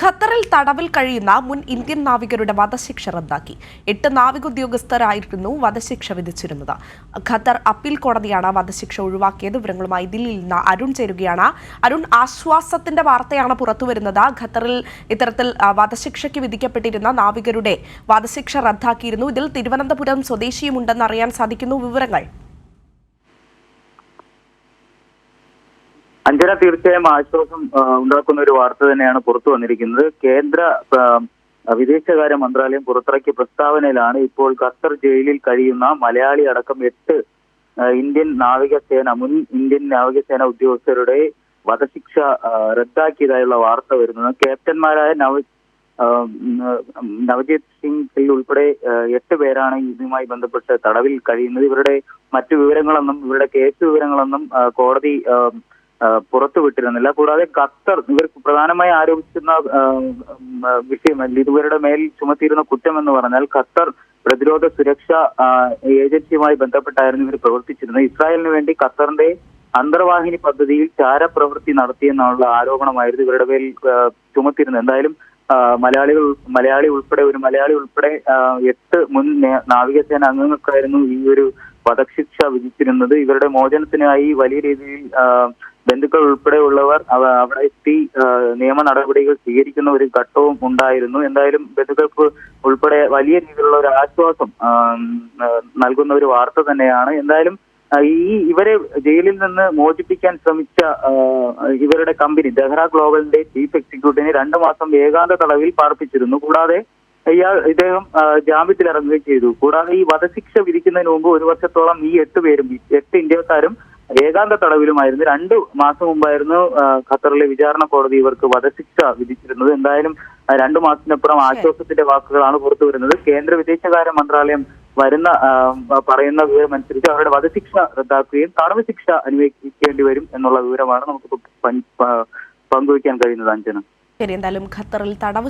ഖത്തറിൽ തടവിൽ കഴിയുന്ന മുൻ ഇന്ത്യൻ നാവികരുടെ വധശിക്ഷ റദ്ദാക്കി. എട്ട് നാവിക ഉദ്യോഗസ്ഥരായിരുന്നു വധശിക്ഷ വിധിച്ചിരുന്നത്. ഖത്തർ അപ്പീൽ കോടതിയാണ് വധശിക്ഷ ഒഴിവാക്കിയത്. വിവരങ്ങളുമായി ദില്ലിയിൽ നിന്ന് അരുൺ ചേരുകയാണ്. അരുൺ ആശ്വാസത്തിന്റെ വാർത്തയാണ് പുറത്തുവരുന്നത്. ഖത്തറിൽ ഇത്തരത്തിൽ വധശിക്ഷയ്ക്ക് വിധിക്കപ്പെട്ടിരുന്ന നാവികരുടെ വധശിക്ഷ റദ്ദാക്കിയിരുന്നു. ഇതിൽ തിരുവനന്തപുരം സ്വദേശിയുമുണ്ടെന്ന് അറിയാൻ സാധിക്കുന്നു വിവരങ്ങൾ. അഞ്ജന തീർച്ചയായും ആശ്വാസം ഉണ്ടാക്കുന്ന ഒരു വാർത്ത തന്നെയാണ് പുറത്തു വന്നിരിക്കുന്നത്. കേന്ദ്ര വിദേശകാര്യ മന്ത്രാലയം പുറത്തിറക്കിയ പ്രസ്താവനയിലാണ് ഇപ്പോൾ ഖത്തർ ജയിലിൽ കഴിയുന്ന മലയാളി അടക്കം എട്ട് ഇന്ത്യൻ നാവികസേന മുൻ ഇന്ത്യൻ നാവികസേന ഉദ്യോഗസ്ഥരുടെ വധശിക്ഷ റദ്ദാക്കിയതായുള്ള വാർത്ത വരുന്നത്. ക്യാപ്റ്റന്മാരായ നവ നവജീത് സിംഗ് ഉൾപ്പെടെ എട്ട് പേരാണ് ഇതുമായി ബന്ധപ്പെട്ട് തടവിൽ കഴിയുന്നത്. ഇവരുടെ മറ്റു വിവരങ്ങളൊന്നും ഇവരുടെ കേസ് വിവരങ്ങളൊന്നും കോടതി പുറത്തുവിട്ടിരുന്നില്ല കൂടാതെ ഖത്തർ ഇവർ പ്രധാനമായി ആരോപിച്ചിരുന്ന വിഷയം ഇതുവരുടെ മേൽ ചുമത്തിയിരുന്ന കുറ്റം എന്ന് പറഞ്ഞാൽ ഖത്തർ പ്രതിരോധ സുരക്ഷ ഏജൻസിയുമായി ബന്ധപ്പെട്ടായിരുന്നു ഇവർ പ്രവർത്തിച്ചിരുന്നത്. ഇസ്രായേലിന് വേണ്ടി ഖത്തറിന്റെ അന്തർവാഹിനി പദ്ധതിയിൽ ചാരപ്രവൃത്തി നടത്തിയെന്നുള്ള ആരോപണമായിരുന്നു ഇവരുടെ മേൽ ചുമത്തിയിരുന്നത്. എന്തായാലും മലയാളികൾ മലയാളി ഉൾപ്പെടെ ഒരു മലയാളി ഉൾപ്പെടെ എട്ട് മുൻ നാവികസേന അംഗങ്ങൾക്കായിരുന്നു ഈ ഒരു വധശിക്ഷ വിധിച്ചിരുന്നത്. ഇവരുടെ മോചനത്തിനായി വലിയ രീതിയിൽ ബന്ധുക്കൾ ഉൾപ്പെടെയുള്ളവർ അവ- അവിടെ എത്തി നിയമ നടപടികൾ സ്വീകരിക്കുന്ന ഒരു ഘട്ടവും ഉണ്ടായിരുന്നു. എന്തായാലും ബന്ധുക്കൾക്ക് ഉൾപ്പെടെ വലിയ രീതിയിലുള്ള ഒരു ആശ്വാസം നൽകുന്ന ഒരു വാർത്ത തന്നെയാണ്. എന്തായാലും ഈ ഇവരെ ജയിലിൽ നിന്ന് മോചിപ്പിക്കാൻ ശ്രമിച്ച ഇവരുടെ കമ്പനി ദഹ്റ ഗ്ലോബലിന്റെ ചീഫ് എക്സിക്യൂട്ടീവിനെ രണ്ടു മാസം ഏകാന്ത തടവിൽ പാർപ്പിച്ചിരുന്നു. കൂടാതെ ഇയാൾ ഇദ്ദേഹം ജാമ്യത്തിൽ ഇറങ്ങുകയും ചെയ്തു. കൂടാതെ ഈ വധശിക്ഷ വിധിക്കുന്നതിന് മുമ്പ് ഒരു വർഷത്തോളം ഈ എട്ട് പേരും എട്ട് ഇന്ത്യക്കാരും ഏകാന്ത തടവിലുമായിരുന്നു രണ്ടു മാസം മുമ്പായിരുന്നു ഖത്തറിലെ വിചാരണ കോടതി ഇവർക്ക് വധശിക്ഷ വിധിച്ചിരുന്നത്. എന്തായാലും രണ്ടു മാസത്തിനപ്പുറം ആശ്വാസത്തിന്റെ വാക്കുകളാണ് പുറത്തു വരുന്നത്. കേന്ദ്ര വിദേശകാര്യ മന്ത്രാലയം വരുന്ന പറയുന്ന വിവരം അനുസരിച്ച് അവരുടെ വധശിക്ഷ റദ്ദാക്കുകയും തടവ് ശിക്ഷ അനുവദിക്കേണ്ടി വരും എന്നുള്ള വിവരമാണ് നമുക്ക് പങ്കുവയ്ക്കാൻ കഴിയുന്നത് അഞ്ജന. ശരി എന്തായാലും ഖത്തറിൽ തടവ്